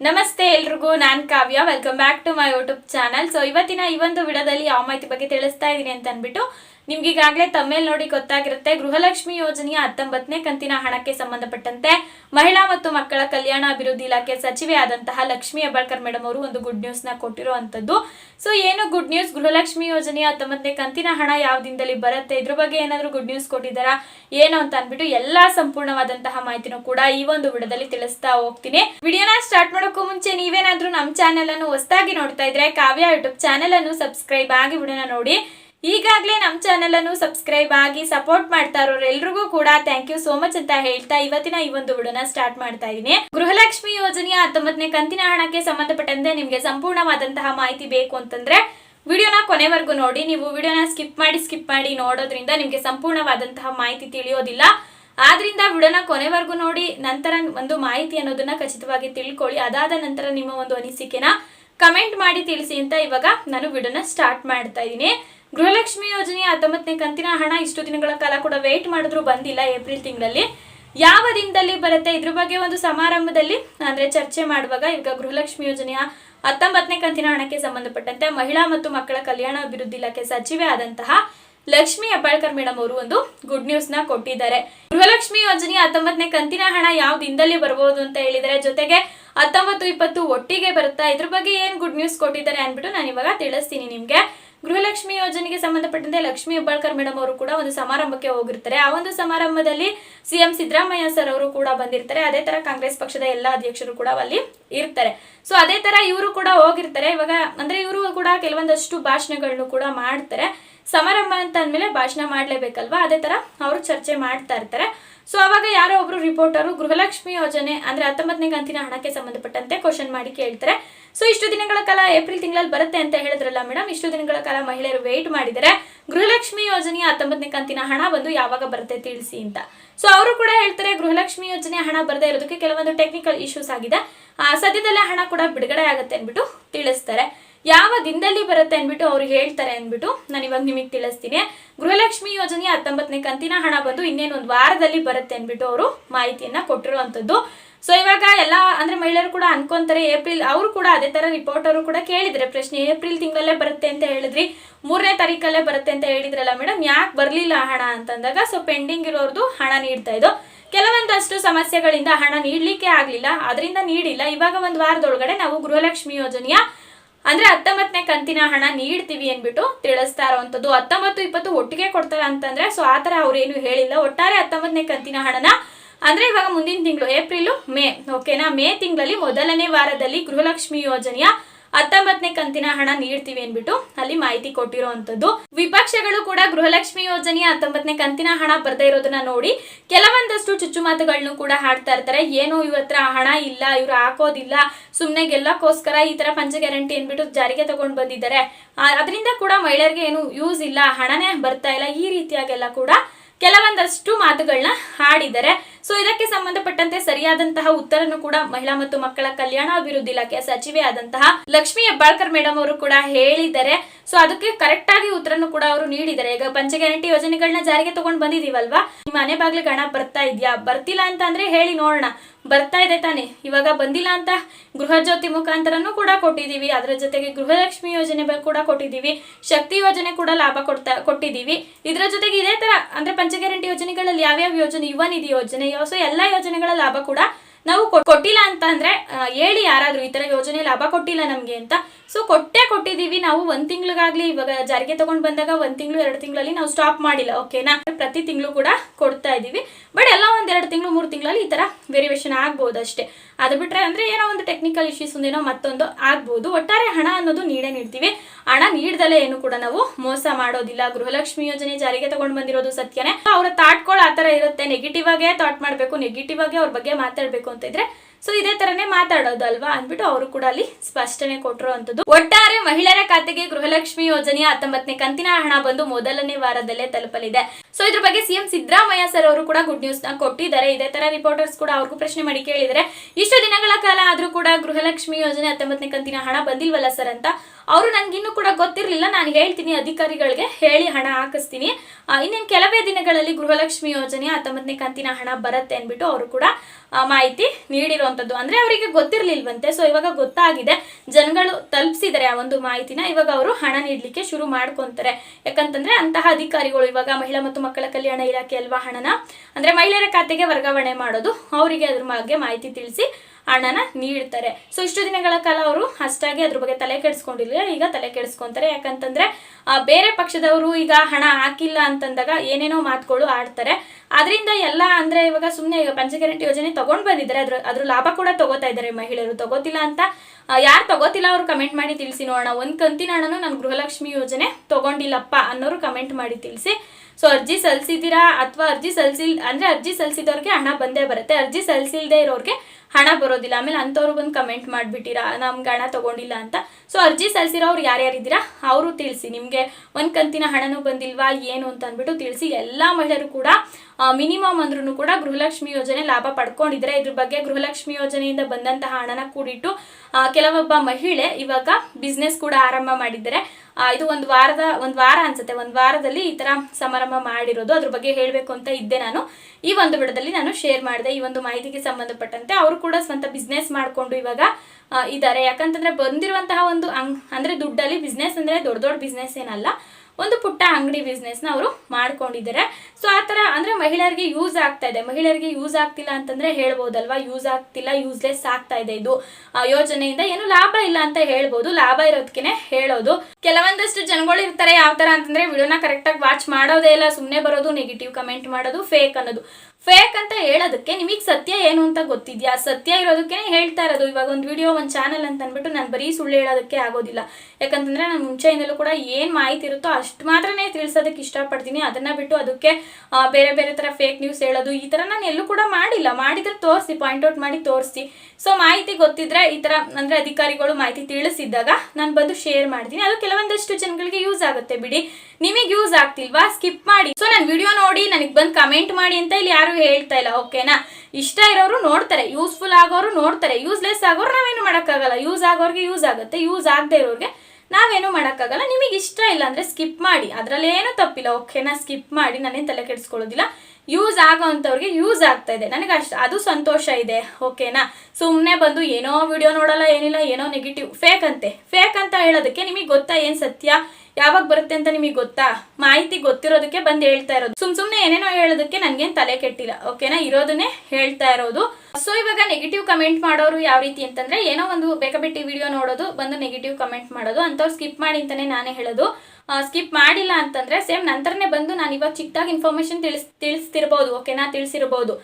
ನಮಸ್ತೆ ಎಲ್ರಿಗೂ, ನಾನ್ Kavya. Welcome back to my YouTube channel so ಇವತ್ತಿನ ಈ ಒಂದು ವಿಡಿಯೋದಲ್ಲಿ ಯಾವ ಮಾಹಿತಿ ಬಗ್ಗೆ ತಿಳಿಸ್ತಾ ಇದ್ದೀನಿ ಅಂತ ಅಂದ್ಬಿಟ್ಟು ನಿಮ್ಗೆ ಈಗಾಗಲೇ ತಮ್ಮೇಲ್ ನೋಡಿ ಗೊತ್ತಾಗಿರುತ್ತೆ, ಗೃಹಲಕ್ಷ್ಮಿ ಯೋಜನೆಯ ಹತ್ತೊಂಬತ್ತನೇ ಕಂತಿನ ಹಣಕ್ಕೆ ಸಂಬಂಧಪಟ್ಟಂತೆ ಮಹಿಳಾ ಮತ್ತು ಮಕ್ಕಳ ಕಲ್ಯಾಣ ಅಭಿವೃದ್ಧಿ ಇಲಾಖೆ ಸಚಿವೆ ಆದಂತಹ ಲಕ್ಷ್ಮಿ ಹೆಬ್ಬಾಳ್ಕರ್ ಮೇಡಮ್ ಅವರು ಒಂದು ಗುಡ್ ನ್ಯೂಸ್ನ ಕೊಟ್ಟಿರುವಂತದ್ದು ಸೊ ಏನು ಗುಡ್ ನ್ಯೂಸ್ ಗೃಹಲಕ್ಷ್ಮಿ ಯೋಜನೆಯ ಹತ್ತೊಂಬತ್ತನೇ ಕಂತಿನ ಹಣ ಯಾವ ದಿನದಲ್ಲಿ ಬರುತ್ತೆ? ಇದ್ರ ಬಗ್ಗೆ ಏನಾದರೂ ಗುಡ್ ನ್ಯೂಸ್ ಕೊಟ್ಟಿದ್ದಾರಾ? ಏನು ಅಂತ ಅಂದ್ಬಿಟ್ಟು ಎಲ್ಲಾ ಸಂಪೂರ್ಣವಾದಂತಹ ಮಾಹಿತಿನೂ ಕೂಡ ಈ ಒಂದು ವಿಡಿಯೋದಲ್ಲಿ ತಿಳಿಸ್ತಾ ಹೋಗ್ತೀನಿ. ವಿಡಿಯೋನ ಸ್ಟಾರ್ಟ್ ಮಾಡೋಕ್ಕೂ ಮುಂಚೆ ನೀವೇನಾದ್ರೂ ನಮ್ಮ ಚಾನೆಲ್ ಅನ್ನು ಹೊಸದಾಗಿ ನೋಡ್ತಾ ಇದ್ರೆ ಕಾವ್ಯ ಯೂಟ್ಯೂಬ್ ಚಾನೆಲ್ ಅನ್ನು ಸಬ್ಸ್ಕ್ರೈಬ್ ಆಗಿ ವಿಡಿಯೋನ ನೋಡಿ. ಈಗಾಗಲೇ ನಮ್ಮ ಚಾನಲನ್ನು ಸಬ್ಸ್ಕ್ರೈಬ್ ಆಗಿ ಸಪೋರ್ಟ್ ಮಾಡ್ತಾ ಇರೋರು ಎಲ್ರಿಗೂ ಕೂಡ ಥ್ಯಾಂಕ್ ಯು ಸೋ ಮಚ್ ಅಂತ ಹೇಳ್ತಾ ಇವತ್ತಿನ ಈ ಒಂದು ವಿಡಿಯೋನ ಸ್ಟಾರ್ಟ್ ಮಾಡ್ತಾ ಇದ್ದೀನಿ ಗೃಹಲಕ್ಷ್ಮಿ ಯೋಜನೆಯ ಹತ್ತೊಂಬತ್ತನೇ ಕಂತಿನ ಹಣಕ್ಕೆ ಸಂಬಂಧಪಟ್ಟಂತೆ ನಿಮಗೆ ಸಂಪೂರ್ಣವಾದಂತಹ ಮಾಹಿತಿ ಬೇಕು ಅಂತಂದ್ರೆ ವಿಡಿಯೋನ ಕೊನೆವರೆಗೂ ನೋಡಿ. ನೀವು ವಿಡಿಯೋನ ಸ್ಕಿಪ್ ಮಾಡಿ ಸ್ಕಿಪ್ ಮಾಡಿ ನೋಡೋದ್ರಿಂದ ನಿಮಗೆ ಸಂಪೂರ್ಣವಾದಂತಹ ಮಾಹಿತಿ ತಿಳಿಯೋದಿಲ್ಲ. ಆದ್ರಿಂದ ವಿಡಿಯೋನ ಕೊನೆವರೆಗೂ ನೋಡಿ. ನಂತರ ಒಂದು ಮಾಹಿತಿ ಅನ್ನೋದನ್ನ ಖಚಿತವಾಗಿ ತಿಳ್ಕೊಳ್ಳಿ. ಅದಾದ ನಂತರ ನಿಮ್ಮ ಒಂದು ಅನಿಸಿಕೆನ ಕಮೆಂಟ್ ಮಾಡಿ ತಿಳಿಸಿ ಅಂತ ಇವಾಗ ನಾನು ವಿಡಿಯೋನ ಸ್ಟಾರ್ಟ್ ಮಾಡ್ತಾ ಇದ್ದೀನಿ ಗೃಹಲಕ್ಷ್ಮಿ ಯೋಜನೆ ಹತ್ತೊಂಬತ್ತನೇ ಕಂತಿನ ಹಣ ಇಷ್ಟು ದಿನಗಳ ಕಾಲ ಕೂಡ ವೇಟ್ ಮಾಡಿದ್ರು ಬಂದಿಲ್ಲ ಏಪ್ರಿಲ್ ತಿಂಗಳಲ್ಲಿ. ಯಾವ ದಿನದಲ್ಲಿ ಬರುತ್ತೆ? ಇದ್ರ ಬಗ್ಗೆ ಒಂದು ಸಮಾರಂಭದಲ್ಲಿ ಅಂದ್ರೆ ಚರ್ಚೆ ಮಾಡುವಾಗ ಈಗ ಗೃಹಲಕ್ಷ್ಮಿ ಯೋಜನೆಯ ಹತ್ತೊಂಬತ್ತನೇ ಕಂತಿನ ಹಣಕ್ಕೆ ಸಂಬಂಧಪಟ್ಟಂತೆ ಮಹಿಳಾ ಮತ್ತು ಮಕ್ಕಳ ಕಲ್ಯಾಣ ಅಭಿವೃದ್ಧಿ ಇಲಾಖೆ ಸಚಿವೆ ಆದಂತಹ ಲಕ್ಷ್ಮಿ ಅಬ್ಬಾಳ್ಕರ್ ಮೇಡಮ್ ಅವರು ಒಂದು ಗುಡ್ ನ್ಯೂಸ್ನ ಕೊಟ್ಟಿದ್ದಾರೆ. ಗೃಹಲಕ್ಷ್ಮಿ ಯೋಜನೆಯ ಹತ್ತೊಂಬತ್ತನೇ ಕಂತಿನ ಹಣ ಯಾವ ದಿನದಲ್ಲಿ ಬರಬಹುದು ಅಂತ ಹೇಳಿದರೆ ಜೊತೆಗೆ ಹತ್ತೊಂಬತ್ತು ಇಪ್ಪತ್ತು ಒಟ್ಟಿಗೆ ಬರುತ್ತಾ? ಇದ್ರ ಬಗ್ಗೆ ಏನ್ ಗುಡ್ ನ್ಯೂಸ್ ಕೊಟ್ಟಿದ್ದಾರೆ ಅನ್ಬಿಟ್ಟು ನಾನು ಇವಾಗ ತಿಳಿಸ್ತೀನಿ ನಿಮ್ಗೆ. ಗೃಹಲಕ್ಷ್ಮಿ ಯೋಜನೆಗೆ ಸಂಬಂಧಪಟ್ಟಂತೆ ಲಕ್ಷ್ಮಿ ಹೆಬ್ಬಾಳ್ಕರ್ ಮೇಡಮ್ ಅವರು ಕೂಡ ಒಂದು ಸಮಾರಂಭಕ್ಕೆ ಹೋಗಿರ್ತಾರೆ. ಆ ಒಂದು ಸಮಾರಂಭದಲ್ಲಿ ಸಿಎಂ ಸಿದ್ದರಾಮಯ್ಯ ಸರ್ ಅವರು ಕೂಡ ಬಂದಿರ್ತಾರೆ. ಅದೇ ತರ ಕಾಂಗ್ರೆಸ್ ಪಕ್ಷದ ಎಲ್ಲಾ ಅಧ್ಯಕ್ಷರು ಕೂಡ ಅಲ್ಲಿ ಇರ್ತಾರೆ. ಸೊ ಅದೇ ತರ ಇವರು ಕೂಡ ಹೋಗಿರ್ತಾರೆ. ಇವಾಗ ಅಂದ್ರೆ ಇವರು ಕೂಡ ಕೆಲವೊಂದಷ್ಟು ಭಾಷಣಗಳನ್ನು ಕೂಡ ಮಾಡ್ತಾರೆ. ಸಮಾರಂಭ ಅಂತ ಅಂದ್ಮೇಲೆ ಭಾಷಣ ಮಾಡ್ಲೇಬೇಕಲ್ವಾ? ಅದೇ ತರ ಅವರು ಚರ್ಚೆ ಮಾಡ್ತಾ ಇರ್ತಾರೆ. ಸೊ ಅವಾಗ ಯಾರೋ ಒಬ್ರು ರಿಪೋರ್ಟರು ಗೃಹಲಕ್ಷ್ಮಿ ಯೋಜನೆ ಅಂದ್ರೆ ಹತ್ತೊಂಬತ್ತನೇ ಕಂತಿನ ಹಣಕ್ಕೆ ಸಂಬಂಧಪಟ್ಟಂತೆ ಕ್ವಶನ್ ಮಾಡಿ ಕೇಳ್ತಾರೆ. ಸೊ ಇಷ್ಟು ದಿನಗಳ ಕಾಲ ಏಪ್ರಿಲ್ ತಿಂಗಳಲ್ಲಿ ಬರುತ್ತೆ ಅಂತ ಹೇಳಿದ್ರಲ್ಲ ಮೇಡಮ್? ಇಷ್ಟು ದಿನಗಳ ಕಾಲ ಮಹಿಳೆಯರು ವೇಟ್ ಮಾಡಿದರೆ ಗೃಹಲಕ್ಷ್ಮಿ ಯೋಜನೆಯ ಹತ್ತೊಂಬತ್ತನೇ ಕಂತಿನ ಹಣ ಬಂದು ಯಾವಾಗ ಬರುತ್ತೆ ತಿಳಿಸಿ ಅಂತ. ಸೊ ಅವರು ಕೂಡ ಹೇಳ್ತಾರೆ ಗೃಹಲಕ್ಷ್ಮಿ ಯೋಜನೆ ಹಣ ಬರದೇ ಇರೋದಕ್ಕೆ ಕೆಲವೊಂದು ಟೆಕ್ನಿಕಲ್ ಇಶ್ಯೂಸ್ ಆಗಿದೆ. ಆ, ಸದ್ಯದಲ್ಲೇ ಹಣ ಕೂಡ ಬಿಡುಗಡೆ ಆಗುತ್ತೆ ಅಂದ್ಬಿಟ್ಟು ತಿಳಿಸ್ತಾರೆ. ಯಾವ ದಿನದಲ್ಲಿ ಬರುತ್ತೆ ಅಂದ್ಬಿಟ್ಟು ಅವ್ರು ಹೇಳ್ತಾರೆ ಅಂದ್ಬಿಟ್ಟು ನಾನು ಇವಾಗ ನಿಮಗೆ ತಿಳಿಸ್ತೀನಿ. ಗೃಹಲಕ್ಷ್ಮಿ ಯೋಜನೆಯ ಹತ್ತೊಂಬತ್ತನೇ ಕಂತಿನ ಹಣ ಬಂದು ಇನ್ನೇನು ಒಂದು ವಾರದಲ್ಲಿ ಬರುತ್ತೆ ಅಂದ್ಬಿಟ್ಟು ಅವರು ಮಾಹಿತಿಯನ್ನ ಕೊಟ್ಟಿರುವಂಥದ್ದು ಸೊ ಇವಾಗ ಎಲ್ಲ ಅಂದ್ರೆ ಮಹಿಳೆಯರು ಕೂಡ ಅನ್ಕೊಂತಾರೆ, ಏಪ್ರಿಲ್ ಅವರು ಕೂಡ ಅದೇ ತರ ರಿಪೋರ್ಟರು ಕೂಡ ಕೇಳಿದ್ರೆ, ಪ್ರಶ್ನೆ ಏಪ್ರಿಲ್ ತಿಂಗಳಲ್ಲೇ ಬರುತ್ತೆ ಅಂತ ಹೇಳಿದ್ರಿ, ಮೂರನೇ ತಾರೀಕಲ್ಲೇ ಬರುತ್ತೆ ಅಂತ ಹೇಳಿದ್ರಲ್ಲ ಮೇಡಮ್ ಯಾಕೆ ಬರಲಿಲ್ಲ ಹಣ ಅಂತಂದಾಗ ಸೊ ಪೆಂಡಿಂಗ್ ಇರೋರ್ದು ಹಣ ನೀಡ್ತಾ ಇದ್ದು. ಕೆಲವೊಂದಷ್ಟು ಸಮಸ್ಯೆಗಳಿಂದ ಹಣ ನೀಡ್ಲಿಕ್ಕೆ ಆಗಲಿಲ್ಲ ಅದರಿಂದ ನೀಡಿಲ್ಲ. ಇವಾಗ ಒಂದು ವಾರದೊಳಗಡೆ ನಾವು ಗೃಹಲಕ್ಷ್ಮಿ ಯೋಜನೆಯ ಅಂದ್ರೆ ಹತ್ತೊಂಬತ್ತನೇ ಕಂತಿನ ಹಣ ನೀಡ್ತೀವಿ ಅಂದ್ಬಿಟ್ಟು ತಿಳಿಸ್ತಾ ಇರೋವಂಥದ್ದು. ಹತ್ತೊಂಬತ್ತು ಇಪ್ಪತ್ತು ಒಟ್ಟಿಗೆ ಕೊಡ್ತಾರೆ ಅಂತಂದ್ರೆ ಸೊ ಆ ಥರ ಅವ್ರೇನು ಹೇಳಿಲ್ಲ. ಒಟ್ಟಾರೆ ಹತ್ತೊಂಬತ್ತನೇ ಕಂತಿನ ಹಣನ ಅಂದ್ರೆ ಇವಾಗ ಮುಂದಿನ ತಿಂಗಳು, ಏಪ್ರಿಲ್, ಮೇ ಓಕೆನಾ ಮೇ ತಿಂಗಳಲ್ಲಿ ಮೊದಲನೇ ವಾರದಲ್ಲಿ ಗೃಹಲಕ್ಷ್ಮಿ ಯೋಜನೆಯ ಹತ್ತೊಂಬತ್ತನೇ ಕಂತಿನ ಹಣ ನೀಡ್ತೀವಿ ಅಂದ್ಬಿಟ್ಟು ಅಲ್ಲಿ ಮಾಹಿತಿ ಕೊಟ್ಟಿರುವಂತದ್ದು ವಿಪಕ್ಷಗಳು ಕೂಡ ಗೃಹಲಕ್ಷ್ಮಿ ಯೋಜನೆಯ ಹತ್ತೊಂಬತ್ತನೇ ಕಂತಿನ ಹಣ ಬರ್ದೇ ಇರೋದನ್ನ ನೋಡಿ ಕೆಲವೊಂದಷ್ಟು ಚುಚ್ಚುಮಾತುಗಳನ್ನು ಕೂಡ ಹಾಡ್ತಾ ಇರ್ತಾರೆ. ಏನು ಇವ್ರ ಹಣ ಇಲ್ಲ, ಇವ್ರು ಹಾಕೋದಿಲ್ಲ ಸುಮ್ಮನೆ ಗೆಲ್ಲಕ್ಕೋಸ್ಕರ ಈ ತರ ಪಂಚ ಗ್ಯಾರಂಟಿ ಅಂದ್ಬಿಟ್ಟು ಜಾರಿಗೆ ತಗೊಂಡು ಬಂದಿದ್ದಾರೆ. ಅದರಿಂದ ಕೂಡ ಮಹಿಳೆಯರಿಗೆ ಏನು ಯೂಸ್ ಇಲ್ಲ, ಹಣನೇ ಬರ್ತಾ ಇಲ್ಲ, ಈ ರೀತಿಯಾಗೆಲ್ಲ ಕೂಡ ಕೆಲವೊಂದಷ್ಟು ಮಾತುಗಳನ್ನ ಹಾಡಿದ್ದಾರೆ. ಸೊ ಇದಕ್ಕೆ ಸಂಬಂಧಪಟ್ಟಂತೆ ಸರಿಯಾದಂತಹ ಉತ್ತರನು ಕೂಡ ಮಹಿಳಾ ಮತ್ತು ಮಕ್ಕಳ ಕಲ್ಯಾಣ ಅಭಿವೃದ್ಧಿ ಇಲಾಖೆಯ ಸಚಿವೆ ಆದಂತಹ ಲಕ್ಷ್ಮಿ ಹೆಬ್ಬಾಳ್ಕರ್ ಮೇಡಮ್ ಅವರು ಕೂಡ ಹೇಳಿದ್ದಾರೆ. ಸೊ ಅದಕ್ಕೆ ಕರೆಕ್ಟ್ ಆಗಿ ಉತ್ತರನು ಕೂಡ ಅವರು ನೀಡಿದ್ದಾರೆ. ಈಗ ಪಂಚ ಗ್ಯಾರಂಟಿ ಯೋಜನೆಗಳನ್ನ ಜಾರಿಗೆ ತಗೊಂಡ್ ಬಂದಿದೀವಲ್ವಾ? ನಿಮ್ಮ ಮನೆ ಬಾಗ್ಲಿಗೆ ಹಣ ಬರ್ತಾ ಇದೆಯಾ? ಬರ್ತಿಲ್ಲ ಅಂತ ಹೇಳಿ ನೋಡೋಣ. ಬರ್ತಾ ಇದೆ ತಾನೆ. ಇವಾಗ ಬಂದಿಲ್ಲ ಅಂತ ಗೃಹ ಜ್ಯೋತಿ ಮುಖಾಂತರನೂ ಕೂಡ ಕೊಟ್ಟಿದ್ದೀವಿ. ಅದರ ಜೊತೆಗೆ ಗೃಹಲಕ್ಷ್ಮಿ ಯೋಜನೆ ಕೂಡ ಕೊಟ್ಟಿದ್ದೀವಿ. ಶಕ್ತಿ ಯೋಜನೆ ಕೂಡ ಲಾಭ ಕೊಡ್ತಾ ಕೊಟ್ಟಿದ್ದೀವಿ. ಇದರ ಜೊತೆಗೆ ಇದೇ ತರ, ಅಂದ್ರೆ ಪಂಚ ಗ್ಯಾರಂಟಿ ಯೋಜನೆಗಳಲ್ಲಿ ಯಾವ್ಯಾವ ಯೋಜನೆ, ಯುವ ನಿಧಿ ಯೋಜನೆ ಸೊ ಎಲ್ಲ ಯೋಜನೆಗಳ ಲಾಭ ಕೂಡ ನಾವು ಕೊಟ್ಟಿಲ್ಲ ಅಂತ ಅಂದ್ರೆ ಹೇಳಿ ಯಾರಾದ್ರೂ ಈ ತರ ಯೋಜನೆ ಲಾಭ ಕೊಟ್ಟಿಲ್ಲ ನಮ್ಗೆ ಅಂತ. ಸೊ ಕೊಟ್ಟೆ ಕೊಟ್ಟಿದೀವಿ ನಾವು ಒಂದ್ ತಿಂಗಳಿಗಾಗ್ಲಿ ಇವಾಗ ಜಾರಿಗೆ ತಗೊಂಡ್ ಬಂದಾಗ ಒಂದ್ ತಿಂಗಳು, ಎರಡು ತಿಂಗಳಲ್ಲಿ ನಾವು ಸ್ಟಾಪ್ ಮಾಡಿಲ್ಲ ಓಕೆನಾ ಪ್ರತಿ ತಿಂಗಳು ಕೂಡ ಕೊಡ್ತಾ ಇದೀವಿ ಬಟ್ ಎಲ್ಲ ಒಂದ್ ತಿಂಗಳು, ಮೂರು ತಿಂಗಳಲ್ಲಿ ಈ ತರ ವೇರಿಯೇಷನ್ ಆಗ್ಬೋದು ಅಷ್ಟೇ. ಅದು ಬಿಟ್ರೆ ಅಂದ್ರೆ ಏನೋ ಒಂದು ಟೆಕ್ನಿಕಲ್ ಇಶ್ಯೂಸ್ ಒಂದೇನೋ ಮತ್ತೊಂದು ಆಗ್ಬೋದು. ಒಟ್ಟಾರೆ ಹಣ ಅನ್ನೋದು ನೀಡೇ ನೀಡ್ತೀವಿ. ಹಣ ನೀಡ್ದಲೇ ಏನು ಕೂಡ ನಾವು ಮೋಸ ಮಾಡೋದಿಲ್ಲ. ಗೃಹಲಕ್ಷ್ಮಿ ಯೋಜನೆ ಜಾರಿಗೆ ತಗೊಂಡ್ ಬಂದಿರೋದು ಸತ್ಯನೇ. ಅವರ ತಾಟ್ಗಳು ಆ ತರ ಇರುತ್ತೆ. ನೆಗೆಟಿವ್ ಆಗೇ ಥಾಟ್ ಮಾಡ್ಬೇಕು. ನೆಗೆಟಿವ್ ಆಗೇ ಅವ್ರ ಬಗ್ಗೆ ಮಾತಾಡ್ಬೇಕು ಅಂತ ಇದ್ರೆ ಸೊ ಇದೇ ತರನೇ ಮಾತಾಡೋದು ಅಲ್ವಾ ಅಂದ್ಬಿಟ್ಟು ಅವರು ಕೂಡ ಅಲ್ಲಿ ಸ್ಪಷ್ಟನೆ ಕೊಟ್ಟಿರುವಂತದ್ದು ಒಟ್ಟಾರೆ ಮಹಿಳೆಯರ ಖಾತೆಗೆ ಗೃಹಲಕ್ಷ್ಮಿ ಯೋಜನೆಯ ಹತ್ತೊಂಬತ್ತನೇ ಕಂತಿನ ಹಣ ಬಂದು ಮೊದಲನೇ ವಾರದಲ್ಲೇ ತಲುಪಲಿದೆ. ಸೊ ಇದ್ರ ಬಗ್ಗೆ ಸಿಎಂ ಸಿದ್ದರಾಮಯ್ಯ ಸರ್ ಅವರು ಕೂಡ ಗುಡ್ ನ್ಯೂಸ್ನ ಕೊಟ್ಟಿದ್ದಾರೆ. ಇದೇ ತರ ರಿಪೋರ್ಟರ್ಸ್ ಕೂಡ ಅವ್ರಿಗೂ ಪ್ರಶ್ನೆ ಮಾಡಿ ಕೇಳಿದರೆ, ಇಷ್ಟು ದಿನಗಳ ಕಾಲ ಆದ್ರೂ ಕೂಡ ಗೃಹಲಕ್ಷ್ಮಿ ಯೋಜನೆ ಹತ್ತೊಂಬತ್ತನೇ ಕಂತಿನ ಹಣ ಬಂದಿಲ್ವಲ್ಲ ಸರ್ ಅಂತ ಅವರು ನನಗಿನ್ನೂ ಕೂಡ ಗೊತ್ತಿರಲಿಲ್ಲ. ನಾನು ಹೇಳ್ತೀನಿ ಅಧಿಕಾರಿಗಳಿಗೆ, ಹೇಳಿ ಹಣ ಹಾಕಿಸ್ತೀನಿ. ಇನ್ನೇನು ಕೆಲವೇ ದಿನಗಳಲ್ಲಿ ಗೃಹಲಕ್ಷ್ಮಿ ಯೋಜನೆ ಹತ್ತೊಂಬತ್ತನೇ ಕಂತಿನ ಹಣ ಬರುತ್ತೆ ಅಂದ್ಬಿಟ್ಟು ಅವರು ಕೂಡ ಮಾಹಿತಿ ನೀಡಿರುವಂಥದ್ದು ಅಂದರೆ ಅವರಿಗೆ ಗೊತ್ತಿರಲಿಲ್ವಂತೆ. ಸೊ ಇವಾಗ ಗೊತ್ತಾಗಿದೆ. ಜನಗಳು ತಲುಪಿಸಿದರೆ ಆ ಒಂದು ಮಾಹಿತಿನ. ಇವಾಗ ಅವರು ಹಣ ನೀಡಲಿಕ್ಕೆ ಶುರು ಮಾಡ್ಕೊಂತಾರೆ. ಯಾಕಂತಂದ್ರೆ ಅಂತಹ ಅಧಿಕಾರಿಗಳು ಇವಾಗ ಮಹಿಳಾ ಮತ್ತು ಮಕ್ಕಳ ಕಲ್ಯಾಣ ಇಲಾಖೆ ಅಲ್ವಾ ಹಣನ? ಅಂದ್ರೆ ಮಹಿಳೆಯರ ಖಾತೆಗೆ ವರ್ಗಾವಣೆ ಮಾಡೋದು. ಅವರಿಗೆ ಅದ್ರ ಬಗ್ಗೆ ಮಾಹಿತಿ ತಿಳಿಸಿ ಹಣನ ನೀಡ್ತಾರೆ. ಸೊ ಇಷ್ಟು ದಿನಗಳ ಕಾಲ ಅವರು ಅಷ್ಟಾಗಿ ಅದ್ರ ಬಗ್ಗೆ ತಲೆ ಕೆಡಿಸ್ಕೊಂಡಿಲ್ಲ ಈಗ ತಲೆ ಕೆಡಿಸ್ಕೊಂತಾರೆ. ಯಾಕಂತಂದ್ರೆ ಬೇರೆ ಪಕ್ಷದವರು ಈಗ ಹಣ ಹಾಕಿಲ್ಲ ಅಂತಂದಾಗ ಏನೇನೋ ಮಾತುಗಳು ಆಡ್ತಾರೆ. ಅದರಿಂದ ಎಲ್ಲ ಅಂದ್ರೆ ಇವಾಗ ಸುಮ್ಮನೆ ಈಗ ಪಂಚಗ್ಯಾರಂಟಿ ಯೋಜನೆ ತಗೊಂಡ್ ಬಂದಿದ್ದಾರೆ. ಅದ್ರ ಅದ್ರ ಲಾಭ ಕೂಡ ತಗೋತಾ ಇದ್ದಾರೆ ಮಹಿಳೆಯರು. ತಗೋತಿಲ್ಲ ಅಂತ ಯಾರು ತಗೋತಿಲ್ಲ ಅವರು ಕಮೆಂಟ್ ಮಾಡಿ ತಿಳಿಸಿ ನೋಡೋಣ. ಒಂದು ಕಂತಿನ ಹಣನೂ ನಾನು ಗೃಹಲಕ್ಷ್ಮಿ ಯೋಜನೆ ತಗೊಂಡಿಲ್ಲಪ್ಪ ಅನ್ನೋರು ಕಮೆಂಟ್ ಮಾಡಿ ತಿಳಿಸಿ. ಸೊ ಅರ್ಜಿ ಸಲ್ಲಿಸಿದ್ದೀರಾ ಅಥವಾ ಅರ್ಜಿ ಸಲ್ಲಿಸಿಲ್ ಅಂದರೆ ಅರ್ಜಿ ಸಲ್ಲಿಸಿದವ್ರಿಗೆ ಹಣ ಬಂದೇ ಬರುತ್ತೆ. ಅರ್ಜಿ ಸಲ್ಲಿಸಿಲ್ದೇ ಇರೋರಿಗೆ ಹಣ ಬರೋದಿಲ್ಲ. ಆಮೇಲೆ ಅಂಥವ್ರು ಬಂದು ಕಮೆಂಟ್ ಮಾಡಿಬಿಟ್ಟಿರಾ, ನಮ್ಗೆ ಹಣ ತಗೊಂಡಿಲ್ಲ ಅಂತ. ಸೊ ಅರ್ಜಿ ಸಲ್ಲಿಸಿರೋರು ಯಾರ್ಯಾರಿದ್ದೀರಾ ಅವರು ತಿಳಿಸಿ. ನಿಮಗೆ ಒಂದು ಕಂತಿನ ಹಣನೂ ಬಂದಿಲ್ವಾ, ಏನು ಅಂತ ಅಂದ್ಬಿಟ್ಟು ತಿಳಿಸಿ. ಎಲ್ಲ ಮಹಿಳೆಯರು ಕೂಡ ಮಿನಿಮಮ್ ಅಂದ್ರೂ ಕೂಡ ಗೃಹಲಕ್ಷ್ಮಿ ಯೋಜನೆ ಲಾಭ ಪಡ್ಕೊಂಡಿದ್ರೆ ಇದ್ರ ಬಗ್ಗೆ ಗೃಹಲಕ್ಷ್ಮಿ ಯೋಜನೆಯಿಂದ ಬಂದಂತಹ ಹಣನ ಕೂಡಿಟ್ಟು ಕೆಲವೊಬ್ಬ ಮಹಿಳೆ ಇವಾಗ ಬಿಸ್ನೆಸ್ ಕೂಡ ಆರಂಭ ಮಾಡಿದ್ದಾರೆ. ಇದು ಒಂದು ವಾರದ, ಒಂದು ವಾರ ಅನ್ಸುತ್ತೆ. ಒಂದು ವಾರದಲ್ಲಿ ಈ ತರ ಸಮಾರಂಭ ಮಾಡಿರೋದು. ಅದ್ರ ಬಗ್ಗೆ ಹೇಳಬೇಕು ಅಂತ ಇದ್ದೆ ನಾನು. ಈ ಒಂದು ವಿಡದಲ್ಲಿ ನಾನು ಶೇರ್ ಮಾಡಿದೆ. ಈ ಒಂದು ಮಾಹಿತಿಗೆ ಸಂಬಂಧಪಟ್ಟಂತೆ ಅವರು ಕೂಡ ಸ್ವಂತ ಬಿಸ್ನೆಸ್ ಮಾಡಿಕೊಂಡು ಇವಾಗ ಇದ್ದಾರೆ. ಯಾಕಂತಂದ್ರೆ ಬಂದಿರುವಂತಹ ಒಂದು ಅಂಗ್, ಅಂದ್ರೆ ದುಡ್ಡಲ್ಲಿ ಬಿಸ್ನೆಸ್ ಅಂದ್ರೆ ದೊಡ್ಡ ದೊಡ್ಡ ಬಿಸ್ನೆಸ್ ಏನಲ್ಲ. ಒಂದು ಪುಟ್ಟ ಅಂಗಡಿ ಬಿಸ್ನೆಸ್ನ ಅವರು ಮಾಡ್ಕೊಂಡಿದ್ದಾರೆ. ಸೊ ಆ ಥರ ಅಂದರೆ ಮಹಿಳೆಯರಿಗೆ ಯೂಸ್ ಆಗ್ತಾ ಇದೆ. ಮಹಿಳೆಯರಿಗೆ ಯೂಸ್ ಆಗ್ತಿಲ್ಲ ಅಂತಂದ್ರೆ ಹೇಳ್ಬೋದಲ್ವಾ? ಯೂಸ್ ಆಗ್ತಿಲ್ಲ ಯೂಸ್ಲೆಸ್ ಆಗ್ತಾ ಇದೆ ಇದು. ಯೋಜನೆಯಿಂದ ಏನು ಲಾಭ ಇಲ್ಲ ಅಂತ ಹೇಳ್ಬೋದು. ಲಾಭ ಇರೋದಕ್ಕೆ ಹೇಳೋದು. ಕೆಲವೊಂದಷ್ಟು ಜನಗಳು ಇರ್ತಾರೆ. ಯಾವ ಥರ ಅಂತಂದ್ರೆ ವಿಡಿಯೋನ ಕರೆಕ್ಟಾಗಿ ವಾಚ್ ಮಾಡೋದೇ ಇಲ್ಲ. ಸುಮ್ಮನೆ ಬರೋದು ನೆಗೆಟಿವ್ ಕಮೆಂಟ್ ಮಾಡೋದು ಫೇಕ್ ಅನ್ನೋದು. ಫೇಕ್ ಅಂತ ಹೇಳೋದಕ್ಕೆ ನಿಮಗೆ ಸತ್ಯ ಏನು ಅಂತ ಗೊತ್ತಿದ್ಯಾ? ಸತ್ಯ ಇರೋದಕ್ಕೆ ಹೇಳ್ತಾ ಇರೋದು. ಇವಾಗ ಒಂದು ವಿಡಿಯೋ ಒಂದು ಚಾನಲ್ ಅಂತ ಅಂದ್ಬಿಟ್ಟು ನಾನು ಬರೀ ಸುಳ್ಳು ಹೇಳೋದಕ್ಕೆ ಆಗೋದಿಲ್ಲ. ಯಾಕಂತಂದ್ರೆ ನಾನು ಮುಂಚೆಯಿಂದಲೂ ಕೂಡ ಏನು ಮಾಹಿತಿ ಇರುತ್ತೋ ಅಷ್ಟು ಮಾತ್ರನೇ ತಿಳಿಸೋದಕ್ಕೆ ಇಷ್ಟಪಡ್ತೀನಿ. ಅದನ್ನ ಬಿಟ್ಟು ಅದಕ್ಕೆ ಬೇರೆ ಬೇರೆ ಥರ ಫೇಕ್ ನ್ಯೂಸ್ ಹೇಳೋದು, ಈ ಥರ ನಾನು ಎಲ್ಲೂ ಕೂಡ ಮಾಡಿಲ್ಲ. ಮಾಡಿದ್ರೆ ತೋರಿಸಿ ಪಾಯಿಂಟ್ ಔಟ್ ಮಾಡಿ ತೋರಿಸಿ. ಸೊ ಮಾಹಿತಿ ಗೊತ್ತಿದ್ರೆ ಈ ಥರ ಅಂದರೆ ಅಧಿಕಾರಿಗಳು ಮಾಹಿತಿ ತಿಳಿಸಿದ್ದಾಗ ನಾನು ಬಂದು ಶೇರ್ ಮಾಡ್ತೀನಿ. ಅದು ಕೆಲವೊಂದಷ್ಟು ಜನಗಳಿಗೆ ಯೂಸ್ ಆಗುತ್ತೆ ಬಿಡಿ. ನಿಮಗೆ ಯೂಸ್ ಆಗ್ತಿಲ್ವಾ? ಸ್ಕಿಪ್ ಮಾಡಿ. ಸೊ ನಾನು ವಿಡಿಯೋ ನೋಡಿ, ನನಗೆ ಬಂದು ಕಮೆಂಟ್ ಮಾಡಿ ಅಂತ ಇಲ್ಲಿ ಯಾರು ಹೇಳ್ತಾ ಇಲ್ಲ ಓಕೆನಾ ಇಷ್ಟ ಇರೋರು ನೋಡ್ತಾರೆ ಯೂಸ್ಫುಲ್ ಆಗೋರು ನೋಡ್ತಾರೆ ಯೂಸ್ಲೆಸ್ ಆಗೋರು ನಾವೇನು ಮಾಡೋಕ್ಕಾಗಲ್ಲ ಯೂಸ್ ಆಗೋರಿಗೆ ಯೂಸ್ ಆಗುತ್ತೆ ಯೂಸ್ ಆಗದೆ ಇರೋರಿಗೆ ನಾವೇನು ಮಾಡೋಕ್ಕಾಗಲ್ಲ ನಿಮಗೆ ಇಷ್ಟ ಇಲ್ಲ ಅಂದರೆ ಸ್ಕಿಪ್ ಮಾಡಿ, ಅದರಲ್ಲೇನು ತಪ್ಪಿಲ್ಲ ಓಕೆನಾ ಸ್ಕಿಪ್ ಮಾಡಿ, ನಾನೇನು ತಲೆ ಕೆಡಿಸ್ಕೊಳ್ಳೋದಿಲ್ಲ. ಯೂಸ್ ಆಗೋ ಅಂಥವ್ರಿಗೆ ಯೂಸ್ ಆಗ್ತಾ ಇದೆ. ನನಗೆ ಅಷ್ಟು, ಅದು ಸಂತೋಷ ಇದೆ. ಓಕೆನಾ ಸುಮ್ಮನೆ ಬಂದು ಏನೋ ವಿಡಿಯೋ ನೋಡಲ್ಲ, ಏನಿಲ್ಲ, ಏನೋ ನೆಗೆಟಿವ್ ಫೇಕ್ ಅಂತೆ. ಫೇಕ್ ಅಂತ ಹೇಳೋದಕ್ಕೆ ನಿಮಗೆ ಗೊತ್ತಾ ಏನು ಸತ್ಯ? ಯಾವಾಗ ಬರುತ್ತೆ ಅಂತ ನಿಮಗೆ ಗೊತ್ತಾ? ಮಾಹಿತಿ ಗೊತ್ತಿರೋದಕ್ಕೆ ಬಂದು ಹೇಳ್ತಾ ಇರೋದು. ಸುಮ್ ಸುಮ್ಮನೆ ಏನೇನೋ ಹೇಳೋದಕ್ಕೆ ನನಗೇನು ತಲೆ ಕೆಟ್ಟಿಲ್ಲ. ಓಕೆನಾ ಇರೋದನ್ನೇ ಹೇಳ್ತಾ ಇರೋದು. ಸೊ ಇವಾಗ ನೆಗೆಟಿವ್ ಕಮೆಂಟ್ ಮಾಡೋರು ಯಾವ ರೀತಿ ಅಂತಂದ್ರೆ ಏನೋ ಒಂದು ಬೇಕಾಬಿಟ್ಟಿ ವಿಡಿಯೋ ನೋಡೋದು, ಬಂದು ನೆಗೆಟಿವ್ ಕಮೆಂಟ್ ಮಾಡೋದು, ಅಂಥವ್ರು ಸ್ಕಿಪ್ ಮಾಡಿ ಅಂತಾನೆ ನಾನೇ ಹೇಳೋದು. ಸ್ಕಿಪ್ ಮಾಡಿಲ್ಲ ಅಂತಂದ್ರೆ ಸೇಮ್ ನಂತರನೇ ಬಂದು ನಾನು ಇವಾಗ ಚಿಕ್ಕದಾಗಿ ಇನ್ಫಾರ್ಮೇಶನ್ ತಿಳಿಸ್, ತಿಳಿಸ್ತಿರ್ಬೋದು ಓಕೆನಾ ತಿಳಿಸಿರ್ಬೋದು.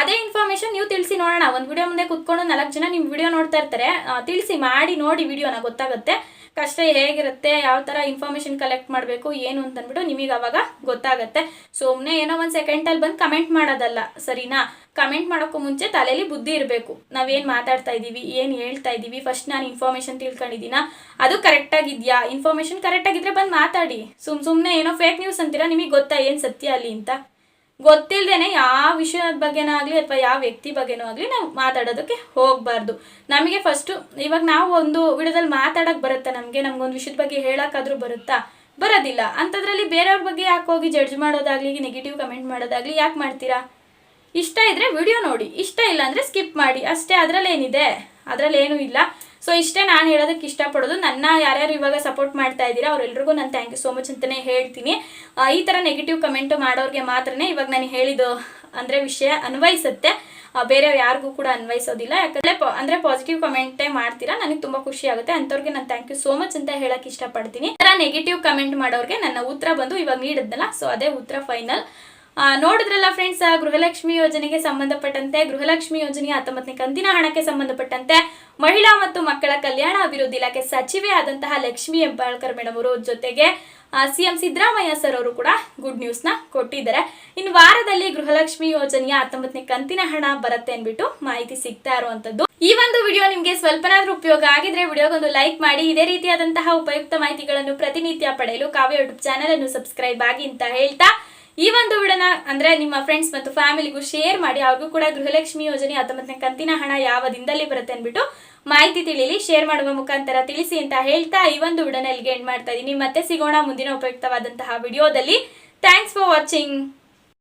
ಅದೇ ಇನ್ಫಾರ್ಮೇಶನ್ ನೀವು ತಿಳಿಸಿ ನೋಡೋಣ. ಒಂದು ವಿಡಿಯೋ ಮುಂದೆ ಕುತ್ಕೊಂಡು ನಾಲ್ಕು ಜನ ನಿಮ್ಮ ವಿಡಿಯೋ ನೋಡ್ತಾ ಇರ್ತಾರೆ. ತಿಳಿಸಿ, ಮಾಡಿ, ನೋಡಿ ವಿಡಿಯೋನ ಗೊತ್ತಾಗುತ್ತೆ. ಕಷ್ಟ ಹೇಗಿರುತ್ತೆ, ಯಾವ ಥರ ಇನ್ಫಾರ್ಮೇಶನ್ ಕಲೆಕ್ಟ್ ಮಾಡಬೇಕು, ಏನು ಅಂತಂದ್ಬಿಟ್ಟು ನಿಮಗೆ ಅವಾಗ ಗೊತ್ತಾಗುತ್ತೆ. ಸುಮ್ಮನೆ ಏನೋ ಒಂದು ಸೆಕೆಂಡಲ್ಲಿ ಬಂದು ಕಮೆಂಟ್ ಮಾಡೋದಲ್ಲ, ಸರಿನಾ? ಕಮೆಂಟ್ ಮಾಡೋಕ್ಕೂ ಮುಂಚೆ ತಲೆಯಲ್ಲಿ ಬುದ್ಧಿ ಇರಬೇಕು. ನಾವೇನು ಮಾತಾಡ್ತಾ ಇದ್ದೀವಿ ಏನು ಹೇಳ್ತಾ ಇದ್ದೀವಿ ಫಸ್ಟ್ ನಾನು ಇನ್ಫಾರ್ಮೇಶನ್ ತಿಳ್ಕೊಂಡಿದ್ದೀನ? ಅದು ಕರೆಕ್ಟಾಗಿದೆಯಾ ಇನ್ಫಾರ್ಮೇಶನ್ ಕರೆಕ್ಟಾಗಿದ್ರೆ ಬಂದು ಮಾತಾಡಿ. ಸುಮ್ ಸುಮ್ಮನೆ ಏನೋ ಫೇಕ್ ನ್ಯೂಸ್ ಅಂತೀರಾ, ನಿಮಗೆ ಗೊತ್ತಾ ಏನು ಸತ್ಯ ಅಲ್ಲಿ ಅಂತ? ಗೊತ್ತಿಲ್ಲದೇನೆ ಯಾವ ವಿಷಯದ ಬಗ್ಗೆನೂ ಆಗಲಿ ಅಥವಾ ಯಾವ ವ್ಯಕ್ತಿ ಬಗ್ಗೆನೂ ಆಗಲಿ ನಾವು ಮಾತಾಡೋದಕ್ಕೆ ಹೋಗಬಾರ್ದು. ನಮಗೆ ಫಸ್ಟು ಇವಾಗ ನಾವು ಒಂದು ವಿಡಿಯೋದಲ್ಲಿ ಮಾತಾಡೋಕೆ ಬರುತ್ತಾ? ನಮಗೆ ನಮ್ಗೊಂದು ವಿಷಯದ ಬಗ್ಗೆ ಹೇಳೋಕ್ಕಾದ್ರೂ ಬರುತ್ತಾ? ಬರೋದಿಲ್ಲ. ಅಂಥದ್ರಲ್ಲಿ ಬೇರೆಯವ್ರ ಬಗ್ಗೆ ಯಾಕೆ ಹೋಗಿ ಜಡ್ಜ್ ಮಾಡೋದಾಗಲಿ ನೆಗೆಟಿವ್ ಕಮೆಂಟ್ ಮಾಡೋದಾಗಲಿ ಯಾಕೆ ಮಾಡ್ತೀರಾ? ಇಷ್ಟ ಇದ್ರೆ ವಿಡಿಯೋ ನೋಡಿ. ಇಷ್ಟ ಇಲ್ಲ ಅಂದರೆ ಸ್ಕಿಪ್ ಮಾಡಿ. ಅಷ್ಟೇ, ಅದರಲ್ಲೇನಿದೆ? ಅದ್ರಲ್ಲಿ ಏನೂ ಇಲ್ಲ. ಸೊ ಇಷ್ಟೇ ನಾನು ಹೇಳೋದಕ್ಕೆ ಇಷ್ಟಪಡೋದು. ನನ್ನ ಯಾರ್ಯಾರು ಇವಾಗ ಸಪೋರ್ಟ್ ಮಾಡ್ತಾ ಇದ್ದೀರಾ ಅವರೆಲ್ಲರಿಗೂ ನಾನು ಥ್ಯಾಂಕ್ ಯು ಸೋ ಮಚ್ ಅಂತಲೇ ಹೇಳ್ತೀನಿ. ಈ ಥರ ನೆಗೆಟಿವ್ ಕಮೆಂಟು ಮಾಡೋರಿಗೆ ಮಾತ್ರನೇ ಇವಾಗ ನಾನು ಹೇಳಿದ್ದು ಅಂದರೆ ವಿಷಯ ಅನ್ವಯಿಸುತ್ತೆ. ಬೇರೆ ಯಾರಿಗೂ ಕೂಡ ಅನ್ವಯಿಸೋದಿಲ್ಲ. ಯಾಕಂದರೆ ಪ, ಅಂದರೆ ಪಾಸಿಟಿವ್ ಕಮೆಂಟೇ ಮಾಡ್ತೀರಾ, ನನಗೆ ತುಂಬ ಖುಷಿ ಆಗುತ್ತೆ. ಅಂಥವ್ರಿಗೆ ನಾನು ಥ್ಯಾಂಕ್ ಯು ಸೋ ಮಚ್ ಅಂತ ಹೇಳಕ್ಕೆ ಇಷ್ಟಪಡ್ತೀನಿ. ಥರ ನೆಗೆಟಿವ್ ಕಮೆಂಟ್ ಮಾಡೋರಿಗೆ ನನ್ನ ಉತ್ತರ ಬಂದು ಇವಾಗ ನೀಡಿದ್ನಲ್ಲ ಸೊ ಅದೇ ಉತ್ತರ ಫೈನಲ್ ನೋಡಿದ್ರಲ್ಲ ಫ್ರೆಂಡ್ಸ್ ಗೃಹಲಕ್ಷ್ಮಿ ಯೋಜನೆಗೆ ಸಂಬಂಧಪಟ್ಟಂತೆ, ಗೃಹಲಕ್ಷ್ಮಿ ಯೋಜನೆಯ ಹತ್ತೊಂಬತ್ತನೇ ಕಂತಿನ ಹಣಕ್ಕೆ ಸಂಬಂಧಪಟ್ಟಂತೆ ಮಹಿಳಾ ಮತ್ತು ಮಕ್ಕಳ ಕಲ್ಯಾಣ ಅಭಿವೃದ್ಧಿ ಇಲಾಖೆ ಸಚಿವೆ ಆದಂತಹ ಲಕ್ಷ್ಮಿ ಹೆಬ್ಬಾಳ್ಕರ್ ಮೇಡಮ್ ಅವರು ಜೊತೆಗೆ ಸಿಎಂ ಸಿದ್ದರಾಮಯ್ಯ ಸರ್ ಅವರು ಕೂಡ ಗುಡ್ ನ್ಯೂಸ್ನ ಕೊಟ್ಟಿದ್ದಾರೆ. ಇನ್ ವಾರದಲ್ಲಿ ಗೃಹಲಕ್ಷ್ಮಿ ಯೋಜನೆಯ ಹತ್ತೊಂಬತ್ತನೇ ಕಂತಿನ ಹಣ ಬರುತ್ತೆ ಅಂದ್ಬಿಟ್ಟು ಮಾಹಿತಿ ಸಿಗ್ತಾ ಇರುವಂತದ್ದು. ಈ ಒಂದು ವಿಡಿಯೋ ನಿಮಗೆ ಸ್ವಲ್ಪನಾದ್ರೂ ಉಪಯೋಗ ಆಗಿದ್ರೆ ವಿಡಿಯೋಗೊಂದು ಲೈಕ್ ಮಾಡಿ, ಇದೇ ರೀತಿಯಾದಂತಹ ಉಪಯುಕ್ತ ಮಾಹಿತಿಗಳನ್ನು ಪ್ರತಿನಿತ್ಯ ಪಡೆಯಲು ಕಾವ್ಯ ಯೂಟ್ಯೂಬ್ ಚಾನೆಲ್ ಅನ್ನು ಸಬ್ಸ್ಕ್ರೈಬ್ ಆಗಿ ಅಂತ ಹೇಳ್ತಾ ಈ ಒಂದು ವಿಡನ ಅಂದ್ರೆ ನಿಮ್ಮ ಫ್ರೆಂಡ್ಸ್ ಮತ್ತು ಫ್ಯಾಮಿಲಿಗೂ ಶೇರ್ ಮಾಡಿ, ಅವ್ರಿಗೂ ಕೂಡ ಗೃಹಲಕ್ಷ್ಮಿ ಯೋಜನೆ ಹತ್ತೊಂಬತ್ತನೇ ಕಂತಿನ ಹಣ ಯಾವ ದಿನದಲ್ಲಿ ಬರುತ್ತೆ ಅಂದ್ಬಿಟ್ಟು ಮಾಹಿತಿ ತಿಳಿಲಿ ಶೇರ್ ಮಾಡುವ ಮುಖಾಂತರ ತಿಳಿಸಿ ಅಂತ ಹೇಳ್ತಾ ಈ ಒಂದು ವಿಡಿಯೋನ ಇಲ್ಲಿಗೆ ಎಂಡ್ ಮಾಡ್ತಾ ಇದ್ದೀನಿ. ಮತ್ತೆ ಸಿಗೋಣ ಮುಂದಿನ ಉಪಯುಕ್ತವಾದಂತಹ ವಿಡಿಯೋದಲ್ಲಿ ಥ್ಯಾಂಕ್ಸ್ ಫಾರ್ ವಾಚಿಂಗ್